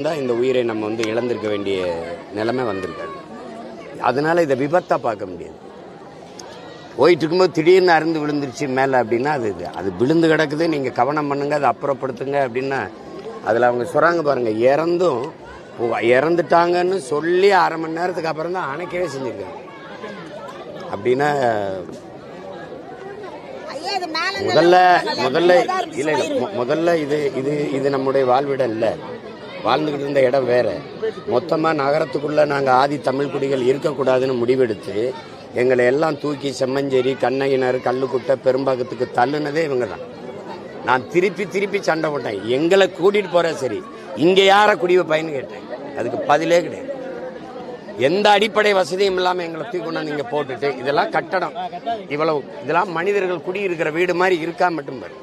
தான் இந்த உயிரை நம்ம வந்து இழந்திருக்க வேண்டிய நிலைமை வந்திருக்காது அதனால இதை விபத்தா பார்க்க முடியாது. போயிட்டு இருக்கும்போது திடீர்னு அருந்து விழுந்துருச்சு மேலே அப்படின்னா அது இது. அது விழுந்து கிடக்குது நீங்கள் கவனம் பண்ணுங்க அதை அப்புறப்படுத்துங்க அப்படின்னா அதில் அவங்க சொல்கிறாங்க பாருங்க இறந்தும் இறந்துட்டாங்கன்னு சொல்லி அரை மணி நேரத்துக்கு அப்புறம் தான் அணைக்கவே செஞ்சுருக்காங்க. அப்படின்னா முதல்ல முதல்ல இல்லை இல்லை முதல்ல இது இது இது நம்முடைய வாழ்விடம் இல்லை. வாழ்ந்துக்கிட்டு இருந்த இடம் வேற. மொத்தமாக நகரத்துக்குள்ள நாங்கள் ஆதி தமிழ் குடிகள் இருக்கக்கூடாதுன்னு முடிவெடுத்து எங்களை எல்லாம் தூக்கி செம்மஞ்சேரி கண்ணகினர் கல்லுக்குட்டை பெரும்பாக்கத்துக்கு தள்ளுனதே இவங்க தான் நான் திருப்பி திருப்பி சண்டை போட்டேன். எங்களை கூட்டிட்டு போற சரி. இங்க யாரை குடி வைப்பாயின்னு கேட்டேன். அதுக்கு பதிலே கிடையாது. எந்த அடிப்படை வசதியும் இல்லாமல் எங்களை தூக்கி கொண்டாந்து இங்க போட்டுட்டு இதெல்லாம் கட்டடம். இவ்வளவு இதெல்லாம் மனிதர்கள் குடியிருக்கிற வீடு மாதிரி இருக்கா மட்டும் பாரு.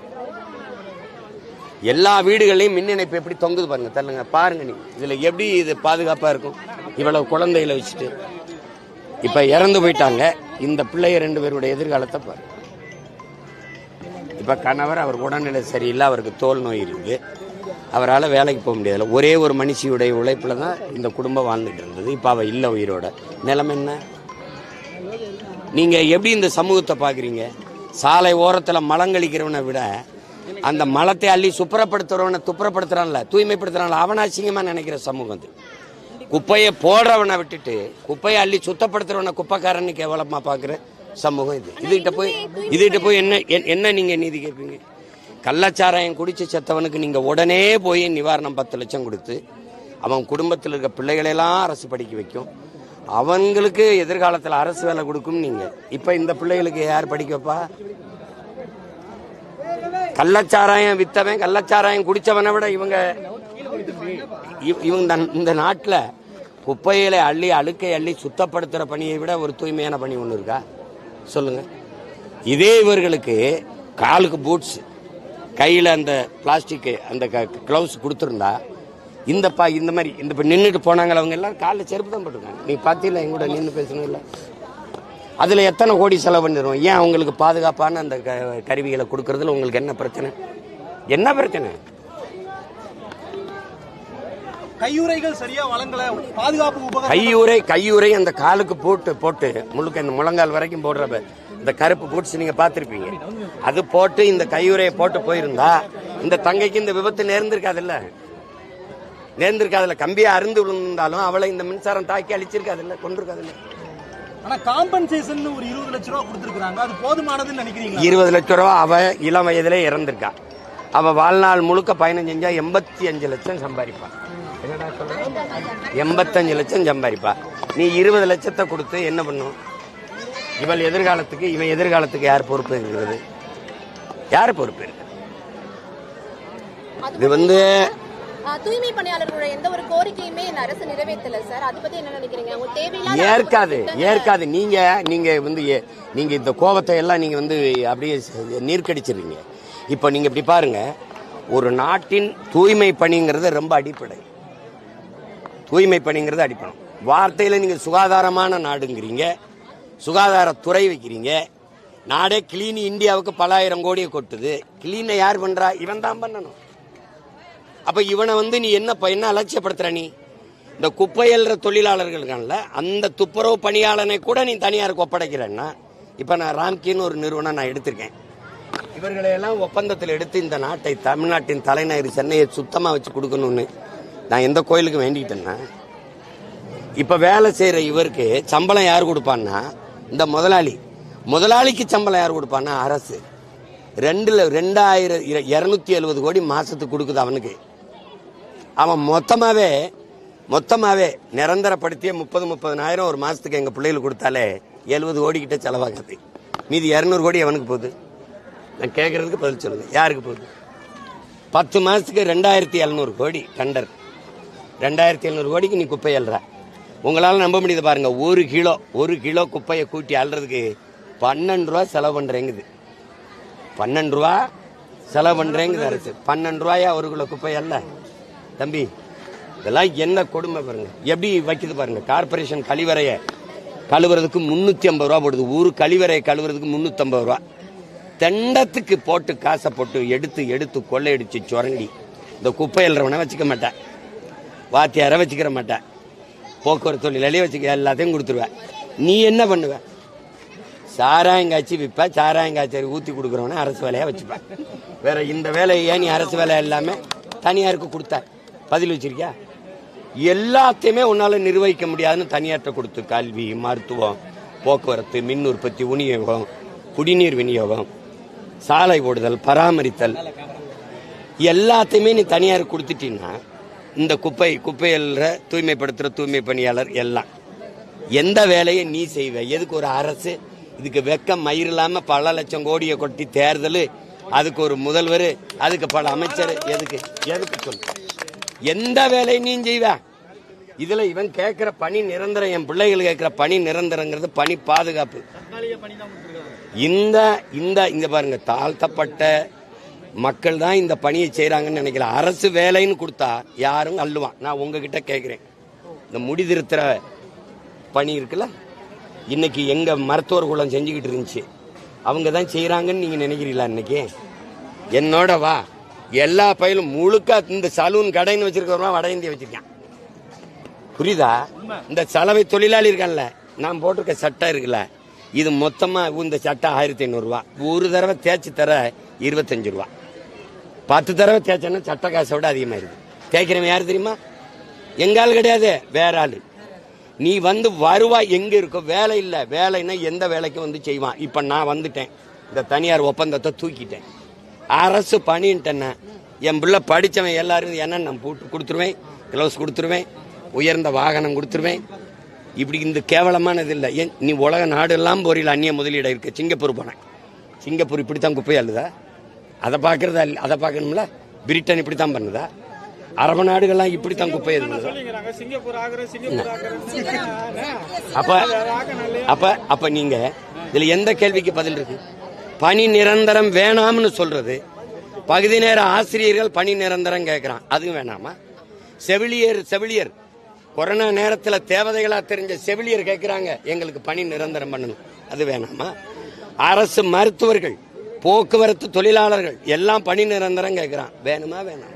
எல்லா வீடுகளையும் மின் இணைப்பு எப்படி தொங்குது பாருங்க தள்ளுங்க பாருங்க நீ இதுல எப்படி இது பாதுகாப்பா இருக்கும்? இவ்வளவு குழந்தைகளை வச்சுட்டு. இப்ப இறந்து போயிட்டாங்க. இந்த பிள்ளைய ரெண்டு பேருடைய எதிர்காலத்தை பாருங்க. இப்ப கணவர் அவர் உடல்நிலை சரியில்லை அவருக்கு தோல் நோய் இருக்கு. அவரால் வேலைக்கு போக முடியாதுல ஒரே ஒரு மனுஷியுடைய உழைப்பில் தான் இந்த குடும்பம் வாழ்ந்துட்டு இருந்தது. இப்போ அவள் இல்லை உயிரோட. நிலம் என்ன? நீங்கள் எப்படி இந்த சமூகத்தை பார்க்குறீங்க சாலை ஓரத்தில் மலங்கழிக்கிறவனை விட அந்த மலத்தை அள்ளி சுப்புறப்படுத்துறவனை துப்புரப்படுத்துறான்ல தூய்மைப்படுத்துறான்ல அவன அசிங்கமா நினைக்கிற சமூகம் அது. குப்பையை போடுறவனை விட்டுட்டு குப்பையை அள்ளி சுத்தப்படுத்துறவனை குப்பைக்காரன்னு கேவலமா பாக்குற சமூகம் இது. இதுகிட்ட போய் இதுகிட்ட போய் என்ன என்- என்ன நீங்க நீதி கேட்பீங்க? கள்ளச்சாராயம் குடிச்சு செத்தவனுக்கு நீங்க உடனே போய் நிவாரணம் பத்து லட்சம் கொடுத்து அவன் குடும்பத்தில் இருக்க பிள்ளைகளெல்லாம் அரசு படிக்க வைக்கும். அவங்களுக்கு எதிர்காலத்தில் அரசு வேலை கொடுக்கும் நீங்க. இப்ப இந்த பிள்ளைகளுக்கு யார் படிக்க வைப்பா? கள்ளச்சாராயம் வித்தவன் கள்ளச்சாராயம் குடிச்சவனை விட இவங்க இவங்க இந்த- நாட்டில் குப்பையில அள்ளி அழுக்கை அள்ளி சுத்தப்படுத்துற பணியை விட ஒரு தூய்மையான பணி ஒன்று இருக்கா? சொல்லுங்க. இதே இவர்களுக்கு காலுக்கு பூட்ஸ் கையில் அந்த பிளாஸ்டிக் அந்த க்ளவுஸ் கொடுத்துருந்தா இந்த பா இந்த மாதிரி இந்த இப்போ நின்றுட்டு போனாங்களே அவங்க எல்லாம் காலில் செருப்பு தான் போட்டிருக்காங்க. நீ பார்த்தீங்களா எங்கூட நின்று பேசணும் இல்லை அதில் எத்தனை கோடி செலவு பண்ணிடுவோம் ஏன் அவங்களுக்கு பாதுகாப்பான அந்த க- கருவிகளை கொடுக்கறதுல உங்களுக்கு என்ன பிரச்சனை? என்ன பிரச்சனை? கையுறைகள் சரியா வழங்கல பாதுகாப்பு கையுறை கையுறை அந்த காலுக்கு போட்டு போட்டு முழுக்க இந்த முழங்கால் வரைக்கும் போடுற ப- இந்த கருப்பு பூட்ஸ் நீங்க பார்த்திருப்பீங்க. அது போட்டு இந்த கையுறையை போட்டு போயிருந்தா இந்த தங்கைக்கு இந்த விபத்து நேர்ந்திருக்காதுல்ல? நேர்ந்திருக்காதுல்ல. கம்பியை அருந்து விழுந்தாலும் அவளை இந்த மின்சாரம் தாக்கி அழிச்சிருக்காதுல்ல? கொண்டிருக்காதுல்ல ஆனா காம்பன்சேஷன் ஒரு இருபது லட்ச ரூபா கொடுத்துருக்காங்க அது போதுமானதுன்னு நினைக்கிறீங்க இருபது லட்ச ரூபா அவ இளம் வயதிலே இறந்திருக்கா. அவ வாழ்நாள் முழுக்க பயணம் செஞ்சா எண்பத்தி அஞ்சு லட்சம் சம்பாதிப்பா. எண்பத்தஞ்சு லட்சம் சம்பாதிப்பா. நீ இருபது லட்சத்தை கொடுத்து என்ன பண்ணும்? இவள் எதிர்காலத்துக்கு இவன் எதிர்காலத்துக்கு யார் பொறுப்பு இருக்கிறது யார் பொறுப்பு இருக்கு இது வந்து தூய்மை பணியாளர்களோட எந்த ஒரு கோரிக்கையுமே இந்த அரசு நிறைவேற்றல சார். அதை பத்தி என்ன நினைக்கிறீங்க? தேவையில்லாத ஏற்காது ஏற்காது. நீங்க நீங்க வந்து நீங்க இந்த கோபத்தை எல்லாம் நீங்க வந்து அப்படியே நீர்க்கடிச்சிடுறீங்க. இப்போ நீங்க இப்படி பாருங்க. ஒரு நாட்டின் தூய்மை பணிங்கிறது ரொம்ப அடிப்படை. தூய்மை பணிங்கிறது அடிப்படை. வார்த்தையில நீங்க சுகாதாரமான நாடுங்கிறீங்க. சுகாதாரத்துறை வைக்கிறீங்க. நாடே கிளீன் இந்தியாவுக்கு பலாயிரம் கோடியை கொட்டுது. கிளீனை யார் பண்றா? இவன் தான் பண்ணணும். அப்ப இவனை வந்து நீ என்ன ப- என்ன அலட்சியப்படுத்துற நீ? இந்த குப்பையல்ற தொழிலாளர்களுக்கான அந்த துப்புரவு பணியாளனை கூட நீ தனியாருக்கு ஒப்படைக்கிறேன்னா இப்ப நான் ராம்கின்னு ஒரு நிறுவனம் நான் எடுத்திருக்கேன். இவர்களை எல்லாம் ஒப்பந்தத்தில் எடுத்து இந்த நாட்டை தமிழ்நாட்டின் தலைநகர் சென்னையை சுத்தமா வச்சு கொடுக்கணும்னு நான் எந்த கோயிலுக்கு வேண்டிக்கிட்டேன்னா இப்ப வேலை செய்யற இவருக்கு சம்பளம் யார் கொடுப்பான்னா இந்த முதலாளி. முதலாளிக்கு சம்பளம் யார் கொடுப்பான்னா அரசு. ரெண்டில் ரெண்டாயிரம் இரநூத்தி எழுபது கோடி மாசத்துக்கு கொடுக்குது அவனுக்கு. அவன் மொத்தமாவே மொத்தமாவே நிரந்தரப்படுத்திய முப்பது முப்பதனாயிரம் ஒரு மாசத்துக்கு எங்க பிள்ளைகளுக்கு கொடுத்தாலே எழுபது கோடி கிட்ட மீதி இரநூறு கோடி அவனுக்கு போகுது? நான் கேட்கறதுக்கு பதில் சொல்லுங்க. யாருக்கு போகுது? பத்து மாசத்துக்கு ரெண்டாயிரத்தி எழுநூறு கோடி டண்டர். ரெண்டாயிரத்தி எழுநூறு கோடிக்கு நீ குப்பை அல்ற உங்களால் நம்ப முடியுது பாருங்க ஒரு கிலோ ஒரு கிலோ குப்பையை கூட்டி அள்ளுறதுக்கு பன்னெண்டு ரூபா செலவு பண்றேங்குது. பன்னெண்டு ரூபா செலவு பண்றேங்குது அரசு. பன்னெண்டு ரூபாயா ஒரு கிலோ குப்பை அல்ல தம்பி இதெல்லாம் என்ன கொடுமை பாருங்க. எப்படி வைக்குது பாருங்க. கார்பரேஷன் கழிவறைய கழுவுறதுக்கு முன்னூத்தி ஐம்பது ரூபா போடுது. ஊரு கழிவறையை கழுவுறதுக்கு முன்னூத்தி ஐம்பது ரூபா. தெண்டத்துக்கு போட்டு காசை போட்டு எடுத்து எடுத்து கொள்ளையடிச்சு சுரண்டி. இந்த குப்பை எழுறவனை வச்சுக்க மாட்டேன். வாத்தியாரை வச்சுக்கிற மாட்டேன். போக்குவரத்து தொழிலாளியே வச்சுக்க எல்லாத்தையும் கொடுத்துருவேன். நீ என்ன பண்ணுவ? சாராயங்காய்ச்சி விற்ப சாராயங்காய்ச்சி ஊற்றி கொடுக்குறவனே அரசு வேலையாக வச்சுப்பேன். வேற இந்த வேலையை ஏன் நீ அரசு வேலை எல்லாமே தனியாருக்கு கொடுத்த? பதில் வச்சிருக்கியா? எல்லாத்தையுமே உன்னால் நிர்வகிக்க முடியாதுன்னு தனியார்ட்ட கொடுத்து கல்வி மருத்துவம் போக்குவரத்து மின் உற்பத்தி விநியோகம் குடிநீர் விநியோகம் சாலை ஓடுதல் பராமரித்தல் எல்லாத்தையுமே நீ தனியார் கொடுத்துட்டீங்கன்னா இந்த குப்பை குப்பையல்ற தூய்மைப்படுத்துகிற தூய்மை பணியாளர் எல்லாம் எந்த வேலையை நீ செய்வ? எதுக்கு ஒரு அரசு? இதுக்கு வெக்கம் மயிர் இல்லாமல் பல லட்சம் கோடியை கொட்டி தேர்தல் அதுக்கு ஒரு முதல்வர் அதுக்கு பல அமைச்சர் எதுக்கு? எதுக்கு சொல்லு? எந்த வேலையை நீ செய்வ. இதுல இவன் கேட்கிற பணி நிரந்தரம் என் பிள்ளைகள் கேட்கிற பணி நிரந்தரங்கிறது பணி பாதுகாப்பு. இந்த இந்த இங்க பாருங்க தாழ்த்தப்பட்ட மக்கள் தான் இந்த பணியை செய்கிறாங்கன்னு நினைக்கல அரசு வேலைன்னு கொடுத்தா யாரும் அள்ளுவான். நான் உங்ககிட்ட கேட்கிறேன் இந்த முடிதிருத்துற பணி இருக்குல்ல? இன்னைக்கு எங்க மருத்துவர் குளம் செஞ்சுக்கிட்டு இருந்துச்சு. அவங்க தான் செய்யறாங்கன்னு நீங்க நினைக்கிறீங்களா இன்னைக்கு? என்னோட வா. எல்லா பயிலும் முழுக்க இந்த சலூன் கடைன்னு வச்சிருக்கிறவங்க வட இந்திய வச்சிருக்கான். புரியுதா? இந்த சலவை தொழிலாளி இருக்கான்ல நான் போட்டிருக்க சட்டை இருக்குல்ல இது மொத்தமா இந்த சட்டை ஆயிரத்தி ஐநூறுரூவா ஒரு தடவை தேய்ச்சி தர இருபத்தஞ்சு ரூபா. பத்து தடவை தேய்ச்சேன்னா சட்டை காசை விட அதிகமாக இருக்கு தேய்க்கிறவன் யார் தெரியுமா? எங்க ஆள் கிடையாது வேற ஆளு. நீ வந்து வருவாய் எங்க இருக்கோ வேலை இல்லை வேலைன்னா எந்த வேலைக்கும் வந்து செய்வான். இப்போ நான் வந்துட்டேன். இந்த தனியார் ஒப்பந்தத்தை தூக்கிட்டேன். அரசு பணின்ட்டேன்னா என் பிள்ளை படித்தவன் எல்லாரும் என்ன நான் போட்டு கொடுத்துருவேன் க்ளவுஸ் கொடுத்துருவேன் உயர்ந்த வாகனம் கொடுத்துருவேன். இப்படி இந்த கேவலமானது இல்லை. ஏன் நீ உலக நாடெல்லாம் போறியில் அந்நிய முதலீடு இருக்கு. சிங்கப்பூர் போனேன். சிங்கப்பூர் இப்படி தான் குப்பையா அள்ளுதா? அதை பார்க்கறதா இல்ல- அதை பார்க்கணும்ல? பிரிட்டன் இப்படி தான் பண்ணுதா? அரபு நாடுகள்லாம் இப்படி தான் குப்பை அப்ப அப்ப அப்ப நீங்க இதுல எந்த கேள்விக்கு பதில் இருக்கு? பணி நிரந்தரம் வேணாம்னு சொல்றது. பகுதி நேர ஆசிரியர்கள் பணி நிரந்தரம் கேட்குறான் அதுவும் வேணாமா? செவிலியர் செவிலியர். கொரோனா நேரத்தில் தேவதைகளா தெரிஞ்ச செவிலியர் கேட்குறாங்க எங்களுக்கு பணி நிரந்தரம் பண்ணணும். அது வேணாமா? அரசு மருத்துவர்கள் போக்குவரத்து தொழிலாளர்கள் எல்லாம் பணி நிரந்தரம் கேட்கறான் வேணுமா வேணாம்.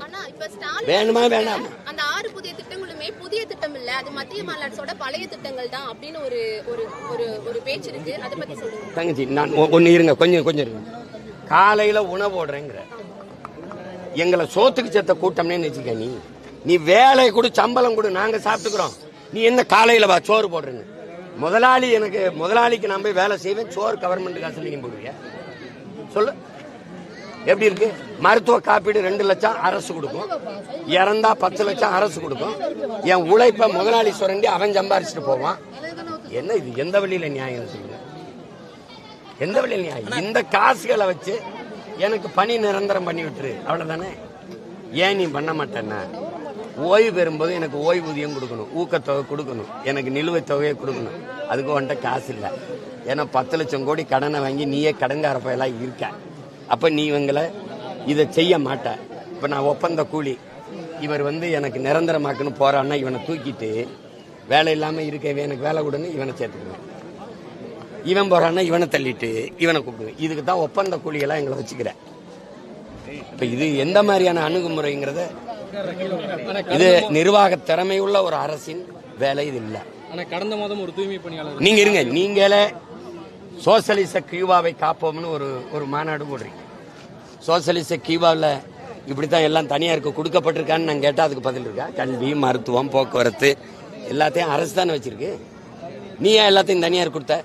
வேணுமா வேணாமா. அந்த ஆறு புதிய திட்டங்களுமே புதிய திட்டம் இல்ல. அது மத்திய அரசோட பழைய திட்டங்கள் தான் அப்படின்னு ஒரு ஒரு ஒரு ஒரு பேச்சு இருக்கு. அதை பத்தி சொல்லுங்க. தங்கச்சி நான் ஒ- ஒண்ணு இருங்க. கொஞ்சம் கொஞ்சம் இருங்க. காலையில உணவு போடுறேங்கிற. எங்களை சோத்துக்கு செத்த கூட்டம்னே வச்சுக்க நீ. நீ வேலை கொடு சம்பளம் கொடு நாங்க சாப்பிட்டுக்கிறோம். நீ என்ன காலையில வா சோறு போடுறேன்னு. முதலாளி எனக்கு முதலாளிக்கு நான் போய் வேலை செய்வேன். சோறு கவர்மெண்ட் காசு நீங்க போடுவியா? சொல்லு. எப்படி இருக்கு? மருத்துவ காப்பீடு ரெண்டு லட்சம் அரசு கொடுக்கும். இறந்தா பத்து லட்சம் அரசு கொடுக்கும். என் உழைப்ப முதலாளி சுரண்டி அவன் சம்பாரிச்சுட்டு போவான். என்ன இது? எந்த வழியில நியாயம் சொல்லுங்க? எந்த வழியில் நியாயம்? இந்த காசுகளை வச்சு எனக்கு பணி நிரந்தரம் பண்ணி விட்டுரு. அவ்வளவுதானே? ஏன் நீ பண்ண மாட்டேன்னா? ஓய்வு பெறும்போது எனக்கு ஓய்வூதியம் கொடுக்கணும். ஊக்கத்தொகை கொடுக்கணும். எனக்கு நிலுவைத் தொகையை கொடுக்கணும். அதுக்கு உன்ட்ட காசு இல்லை. ஏன்னா பத்து லட்சம் கோடி கடனை வாங்கி நீயே கடன்கார பயலாக இருக்க. அப்ப நீ இவங்களை இதை செய்ய மாட்ட. இப்ப நான் ஒப்பந்த கூலி. இவர் வந்து எனக்கு நிரந்தரமாக்குன்னு போறான்னா இவனை தூக்கிட்டு வேலை இல்லாம இருக்க இவன் எனக்கு வேலை கொடுன்னு இவனை சேர்த்துக்குவேன் இவன் போறான்னா இவனை தள்ளிட்டு இவனை கூப்பிடுவேன். இதுக்கு தான் ஒப்பந்த கூலிகளா எங்களை வச்சுக்கிறேன். இப்ப இது எந்த மாதிரியான அணுகுமுறைங்கிறத இது நிர்வாக திறமையுள்ள ஒரு அரசின் வேலை இது இல்ல. கடந்த மாதம் ஒரு தூய்மை பணியாளர் நீங்க இருங்க. நீங்களே சோசலிச கியூபாவை காப்போம்னு ஒரு ஒரு மாநாடு போடுறீங்க. சோசலிச கியூபாவில் இப்படித்தான் எல்லாம் தனியாருக்கு கொடுக்கப்பட்டிருக்கான்னு நான் கேட்டா அதுக்கு பதில் இருக்கா? கல்வி மருத்துவம் போக்குவரத்து எல்லாத்தையும் அரசு தானே வச்சிருக்கு. நீ ஏன் எல்லாத்தையும் தனியார் கொடுத்த?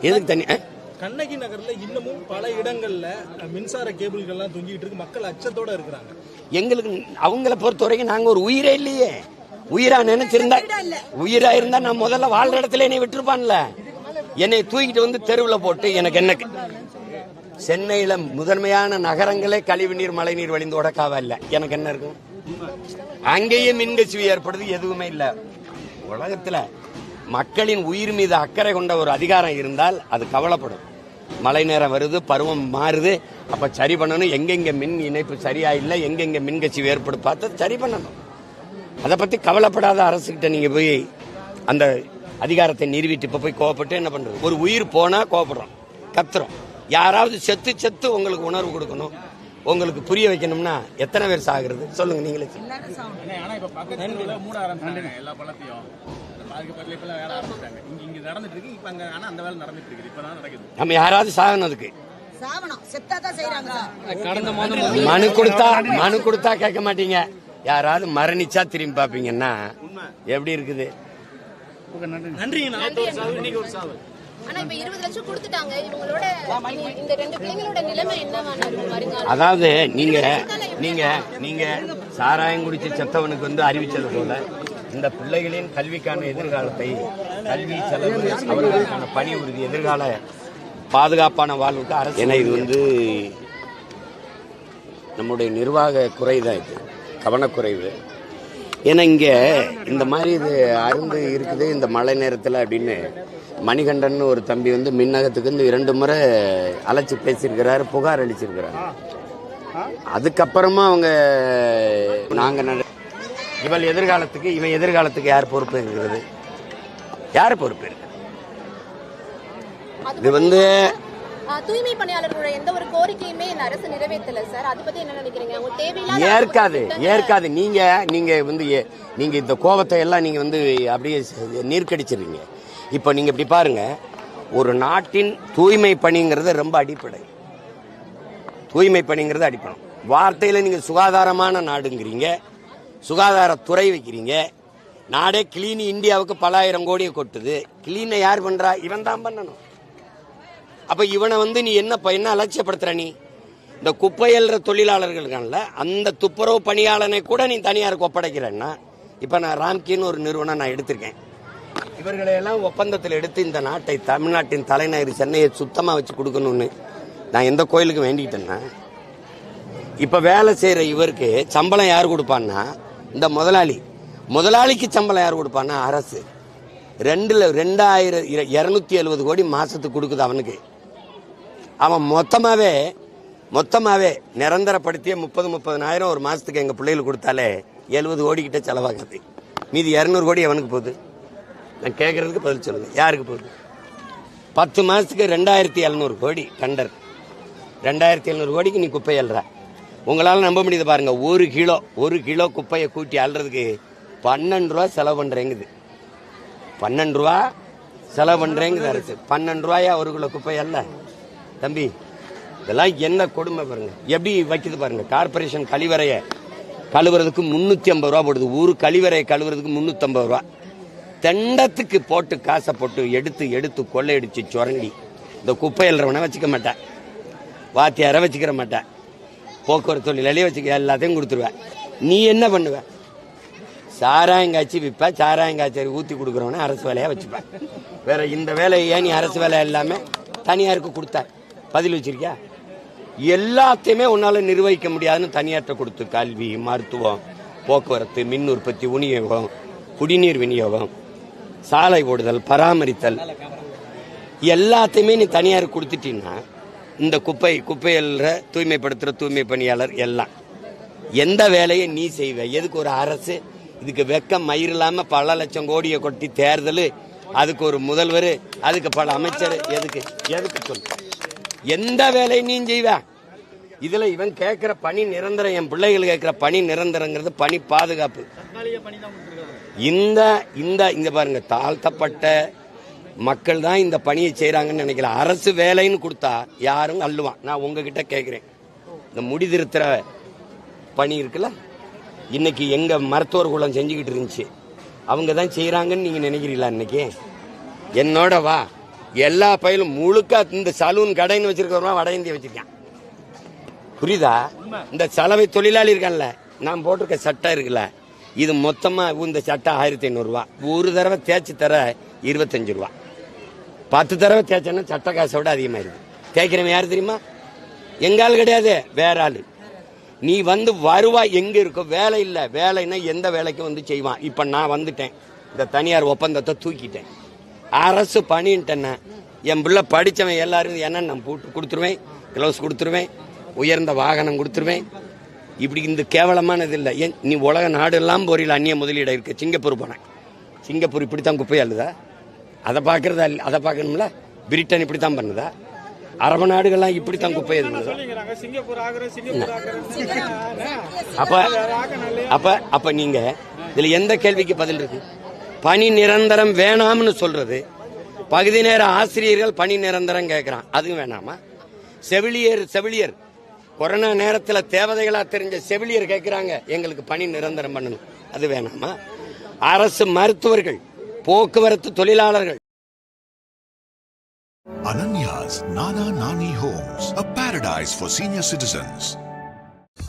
எதுக்கு தனி ஆ? கண்ணகி நகர்ல இன்னமும் பல இடங்கள்ல மின்சார கேபிள்கள்லாம் தொங்கிட்டு இருக்கு. மக்கள் அச்சத்தோட இருக்கிறாங்க. எங்களுக்கு அவங்கள பொறுத்த வரைக்கும் நாங்க ஒரு உயிரே இல்லையே. உயிரா நினைச்சிருந்தா உயிரா இருந்தா நான் முதல்ல வாழ்ற இடத்துல என்னை விட்டுருப்பான்ல. என்னை தூக்கிட்டு வந்து தெருவில் போட்டு எனக்கு என்ன சென்னையில முதன்மையான நகரங்களே கழிவுநீர் மழைநீர் வழிந்து உடக்காவ இல்ல. எனக்கு என்ன இருக்கும்? அங்கேயே மின்கசிவு ஏற்படுது எதுவுமே இல்ல. உலகத்துல மக்களின் உயிர் மீது அக்கறை கொண்ட ஒரு அதிகாரம் இருந்தால் அது கவலைப்படும். மழை நேரம் வருது பருவம் மாறுது. அப்ப சரி பண்ணணும். எங்கெங்க மின் இணைப்பு சரியா இல்லை எங்கெங்க மின்கசிவு ஏற்படு பார்த்து சரி பண்ணணும். அதை பத்தி கவலைப்படாத அரசுகிட்ட நீங்க போய் அந்த அதிகாரத்தை நிறுவிட்டு இப்ப போய் கோவப்பட்டு என்ன பண்றது? ஒரு உயிர் போனா கோவப்படுறோம் கத்துறோம். யாராவது செத்து செத்து உங்களுக்கு உணர்வு கொடுக்கணும் உங்களுக்கு புரிய வைக்கணும்னா எத்தனை பேர் சாகுறது? சொல்லுங்க நீங்களே சொல்லுங்க. ஆனா இப்ப பக்கத்து தெருவுல மூட ஆரம்பிச்சாங்க எல்லா பழத்தையும் பாதிக்க பக்கத்துல இப்ப வேலை ஆரம்பிச்சிட்டாங்க. இங்க இங்க நடந்துட்டு இருக்கு இப்ப அங்க ஆனா அந்த வேலை நடந்துட்டு இருக்குது இப்பதான் நடக்குது. நம்ம யாராவது சாகணும் அதுக்கு. மனு கொடுத்தா மனு கொடுத்தா கேட்க மாட்டீங்க. யாராவது மரணிச்சா திரும்பி பாப்பீங்கன்னா எப்படி இருக்குது? நன்றிங்கண்ணா இன்னைக்கு ஒரு சாவு. ஆனா இப்ப இருபது லட்சம் கொடுத்துட்டாங்க. இவங்களோட இனி இந்த ரெண்டு பிள்ளைங்களோட நிலைமை என்னவான இருக்கும் வருங்காலம் அதாவது நீங்க நீங்க நீங்க சாராயம் குடிச்சு செத்தவனுக்கு வந்து அறிவிச்சது போல இந்த பிள்ளைகளின் கல்விக்கான எதிர்காலத்தை கல்வி செலவு அவர்களுக்கான பணி உறுதி எதிர்கால பாதுகாப்பான வாழ்வுக்கு அரசு ஏன்னா இது வந்து நம்முடைய நிர்வாக குறைதான் இது. கவனக்குறைவு. ஏன்னா இங்கே இந்த மாதிரி இது அருந்து இருக்குது இந்த மழை நேரத்தில் அப்படின்னு மணிகண்டன் ஒரு தம்பி வந்து மின்னகத்துக்கு வந்து இரண்டு முறை அழைச்சி பேசியிருக்கிறாரு புகார் அளிச்சிருக்கிறாரு. அதுக்கப்புறமா அவங்க நாங்கள் இவள் எதிர்காலத்துக்கு இவன் எதிர்காலத்துக்கு யார் பொறுப்பு இருக்கிறது? யார் பொறுப்பு இருக்கு? அது இது வந்து தூய்மை பணியாளர்களோட எந்த ஒரு கோரிக்கையுமே இந்த அரசு நிறைவேற்றல சார். அதை பத்தி என்ன நினைக்கிறீங்க? அவங்க தேவையில்லாத ஏற்காது ஏற்காது. நீங்க நீங்க வந்து நீங்க இந்த கோபத்தை எல்லாம் நீங்க வந்து அப்படியே நீர்க்கடிச்சிடுறீங்க. இப்போ நீங்க இப்படி பாருங்க ஒரு நாட்டின் தூய்மை பணிங்கிறது ரொம்ப அடிப்படை. தூய்மை பணிங்கிறது அடிப்படை. வார்த்தையில நீங்க சுகாதாரமான நாடுங்கிறீங்க சுகாதாரத்துறை வைக்கிறீங்க நாடே கிளீன் இந்தியாவுக்கு பல ஆயிரம் கோடியை கொட்டுது. கிளீனை யார் பண்றா? இவன் தான் பண்ணணும். அப்போ இவனை வந்து நீ என்ன ப- என்ன அலட்சியப்படுத்துற நீ? இந்த குப்பை அள்ளுற தொழிலாளர்களுக்கான அந்த துப்புரவு பணியாளனை கூட நீ தனியாருக்கு ஒப்படைக்கிறேன்னா இப்போ நான் ராம்கின்னு ஒரு நிறுவனம் நான் எடுத்திருக்கேன். இவர்களையெல்லாம் ஒப்பந்தத்தில் எடுத்து இந்த நாட்டை தமிழ்நாட்டின் தலைநகர் சென்னையை சுத்தமாக வச்சு கொடுக்கணும்னு நான் எந்த கோயிலுக்கு வேண்டிக்கிட்டேன்னா இப்போ வேலை செய்கிற இவருக்கு சம்பளம் யார் கொடுப்பான்னா இந்த முதலாளி. முதலாளிக்கு சம்பளம் யார் கொடுப்பான்னா அரசு. ரெண்டில் ரெண்டாயிரம் இரநூத்தி எழுபது கோடி மாதத்துக்கு கொடுக்குது அவனுக்கு. அவன் மொத்தமாகவே மொத்தமாகவே நிரந்தரப்படுத்திய முப்பது முப்பதனாயிரம் ஒரு மாதத்துக்கு எங்கள் பிள்ளைகளுக்கு கொடுத்தாலே எழுபது கோடிக்கிட்ட கிட்ட செலவாகுது. மீதி இரநூறு கோடி அவனுக்கு போகுது. நான் கேட்குறதுக்கு பதில் சொல்லுங்கள் யாருக்கு போகுது? பத்து மாதத்துக்கு ரெண்டாயிரத்தி எழுநூறு கோடி டண்டர் ரெண்டாயிரத்தி எழுநூறு கோடிக்கு நீ குப்பை அல்ற உங்களால் நம்ப முடியுது பாருங்கள் ஒரு கிலோ ஒரு கிலோ குப்பையை கூட்டி அல்றதுக்கு பன்னெண்டு ரூபா செலவு பண்ணுறேங்குது பன்னெண்டு ரூபா செலவு பண்ணுறேங்குது அரசு. பன்னெண்டு ரூபாயா ஒரு கிலோ குப்பை அல்ல தம்பி இதெல்லாம் என்ன கொடுமை பாருங்க. எப்படி வைக்குது பாருங்க. கார்பரேஷன் கழிவறைய கழுவுறதுக்கு முன்னூத்தி ஐம்பது ரூபா போடுது. ஊரு கழிவறையை கழுவுறதுக்கு முன்னூத்தி ஐம்பது ரூபா. தெண்டத்துக்கு போட்டு காசை போட்டு எடுத்து எடுத்து கொள்ளையடிச்சு சுரண்டி. இந்த குப்பை எழுறவனை வச்சுக்க மாட்டேன் வாத்தியாரை வச்சுக்கிற மாட்டேன் போக்குவரத்து தொழிலாளியே வச்சுக்க எல்லாத்தையும் கொடுத்துருவேன் நீ என்ன பண்ணுவ? சாராயங்காய்ச்சி விற்ப சாராயங்காய்ச்சி ஊற்றி கொடுக்குறவன அரசு வேலையாக வச்சுப்பேன் வேற இந்த வேலையை ஏன் நீ அரசு வேலை எல்லாமே தனியாருக்கு கொடுத்த? பதில் வச்சிருக்கியா? எல்லாத்தையுமே உன்னால நிர்வகிக்க முடியாதுன்னு தனியார்ட்ட கொடுத்து கல்வி மருத்துவம் போக்குவரத்து மின் உற்பத்தி விநியோகம் குடிநீர் விநியோகம் சாலை ஓடுதல் பராமரித்தல். எல்லாத்தையுமே நீ தனியார் கொடுத்துட்டீங்கன்னா இந்த குப்பை குப்பையில் தூய்மைப்படுத்துற தூய்மை பணியாளர் எல்லாம் எந்த வேலையை நீ செய்வ? எதுக்கு ஒரு அரசு? இதுக்கு வெக்கம் மயிர் இல்லாம பல லட்சம் கோடியை கொட்டி தேர்தல் அதுக்கு ஒரு முதல்வர் அதுக்கு பல அமைச்சர் எதுக்கு? எதுக்கு சொல்லு? எந்த வேலையை நீ செய்வ? இதுல இவன் கேட்கிற பணி நிரந்தரம் என் பிள்ளைகள் கேட்கிற பணி நிரந்தரங்கிறது பணி பாதுகாப்பு. இந்த இந்த இந்த பாருங்க தாழ்த்தப்பட்ட மக்கள் தான் இந்த பணியை செய்கிறாங்கன்னு நினைக்கல. அரசு வேலைன்னு கொடுத்தா யாரும் அள்ளுவான் நான் உங்ககிட்ட கேட்கிறேன் இந்த முடிதிருத்துற பணி இருக்குல்ல? இன்னைக்கு எங்க மருத்துவர் குளம் செஞ்சுக்கிட்டு இருந்துச்சு. அவங்க தான் செய்யறாங்கன்னு நீங்க நினைக்கிறீங்களா இன்னைக்கு? என்னோட வா. எல்லா பயிலும் முழுக்க இந்த சலூன் கடைன்னு வச்சிருக்கிறவங்க வட இந்திய வச்சிருக்கான். புரியுதா? இந்த சலவை தொழிலாளி இருக்கான்ல நான் போட்டிருக்க சட்டை இருக்குல்ல இது மொத்தமா இந்த சட்டை ஆயிரத்தி ஐநூறு ரூபா ஒரு தடவை தேய்ச்சி தர இருபத்தஞ்சு ரூபா. பத்து தடவை தேய்ச்சேன்னா சட்டை காசை விட அதிகமாயிருது தேய்க்கிறவன் யாரு தெரியுமா? எங்க ஆள் கிடையாது வேற ஆளு. நீ வந்து வருவாய் எங்க இருக்கோ வேலை இல்ல வேலைன்னா எந்த வேலைக்கும் வந்து செய்வான். இப்ப நான் வந்துட்டேன். இந்த தனியார் ஒப்பந்தத்தை தூக்கிட்டேன். அரசு பணின்ட்டேன்னா என் பிள்ளை படிச்சவன் எல்லாரும் என்ன நான் போட்டு கொடுத்துருவேன் கிளவுஸ் கொடுத்துருவேன் உயர்ந்த வாகனம் கொடுத்துருவேன். இப்படி இந்த கேவலமானது இல்லை. ஏன் நீ உலக நாடெல்லாம் போறியில் அந்நிய முதலீடு இருக்கு. சிங்கப்பூர் போனேன். சிங்கப்பூர் இப்படித்தான் குப்பை அள்ளுதா? அதை பார்க்கறதா அதை பார்க்கணும்ல? பிரிட்டன் இப்படித்தான் பண்ணுதா? அரபு நாடுகள்லாம் இப்படித்தான் குப்பை இது பண்ணுதா? அப்ப அப்ப அப்ப நீங்க இதுல எந்த கேள்விக்கு பதில் இருக்கு? பணி நிரந்தரம் வேணாம்னு சொல்றது. பகுதி நேர ஆசிரியர்கள் பணி நிரந்தரம் கேட்கிறான் அதுவும் வேணாமா? செவிலியர் செவிலியர். கொரோனா நேரத்தில் தேவதைகளா தெரிஞ்ச செவிலியர் கேட்கிறாங்க எங்களுக்கு பணி நிரந்தரம் பண்ணணும். அது வேணாமா? அரசு மருத்துவர்கள் போக்குவரத்து தொழிலாளர்கள். Ananya's Nana Nani Homes, a paradise for senior citizens.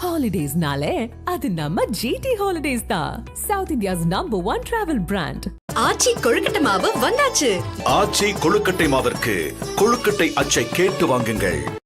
ஹாலிடேஸ்னாலே அது நம்ம ஜிடி ஹாலிடேஸ் தான். South India's number one travel brand Aachi கொழுக்கட்டை மாவு வந்தாச்சு. ஆச்சி கொழுக்கட்டை மாவிற்கு கொழுக்கட்டை அச்சை கேட்டு வாங்குங்கள்.